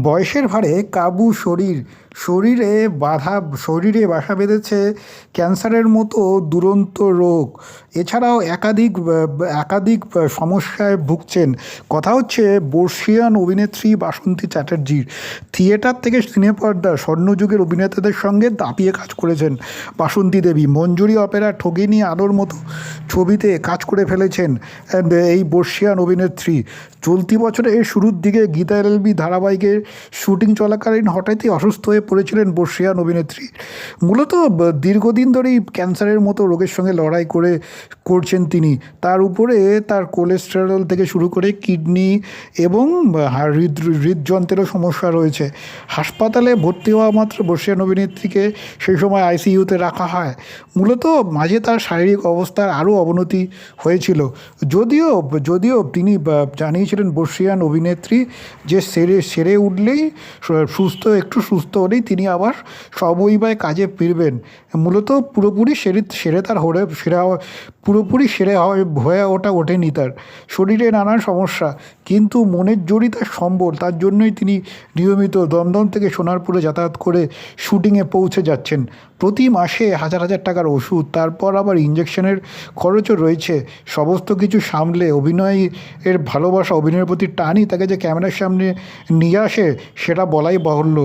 বয়সের ভারে কাবু শরীর শরীরে বাধা, শরীরে বাসা বেঁধেছে ক্যান্সারের মতো দুরন্ত রোগ। এছাড়াও একাধিক একাধিক সমস্যায় ভুগছেন। কথা হচ্ছে বর্ষিয়ান অভিনেত্রী বাসন্তী চ্যাটার্জির। থিয়েটার থেকে সিনেপর্দা স্বর্ণযুগের অভিনেতাদের সঙ্গে দাপিয়ে কাজ করেছেন বাসন্তী দেবী। মঞ্জুরি অপেরা ঠগিনি আলোর মতো ছবিতে কাজ করে ফেলেছেন এই বর্ষিয়ান অভিনেত্রী। চলতি বছরের শুরুর দিকে গীতা এলবি ধারাবাহিকের শুটিং চলাকালীন হঠাৎই অসুস্থ হয়ে পড়েছিলেন বর্ষিয়ান অভিনেত্রী। মূলত দীর্ঘদিন ধরেই ক্যান্সারের মতো রোগের সঙ্গে লড়াই করে করছেন তিনি। তার উপরে তার কোলেস্টেরল থেকে শুরু করে কিডনি এবং হৃদ, হৃদযন্ত্রেরও সমস্যা রয়েছে। হাসপাতালে ভর্তি হওয়া মাত্র বর্ষিয়ান অভিনেত্রীকে সেই সময় আইসিইউতে রাখা হয়। মূলত, মাঝে তার শারীরিক অবস্থার আরও অবনতি হয়েছিল। যদিও যদিও তিনি জানিয়েছিলেন বর্ষিয়ান অভিনেত্রী যে সেরে সেরে উঠলেই সুস্থ, একটু সুস্থ হলেই তিনি আবার সবইবায় কাজে ফিরবেন। মূলত পুরোপুরি সেরে সেরে তার হরে, সেরা, পুরোপুরি সেরে হয় ওটা ওঠেনি তার। শরীরে নানান সমস্যা, কিন্তু মনের জোরই তার সম্বল। তার জন্যই তিনি নিয়মিত দমদম থেকে সোনারপুরে যাতায়াত করে শুটিংয়ে পৌঁছে যাচ্ছেন। প্রতি মাসে হাজার হাজার টাকার ওষুধ, তারপর আবার ইঞ্জেকশনের খরচও রয়েছে। সমস্ত কিছু সামলে অভিনয় এর ভালোবাসা, অভিনয়ের প্রতি টানই তাকে যে ক্যামেরার সামনে নিয়ে আসে, সেটা বলাই বাহুল্য।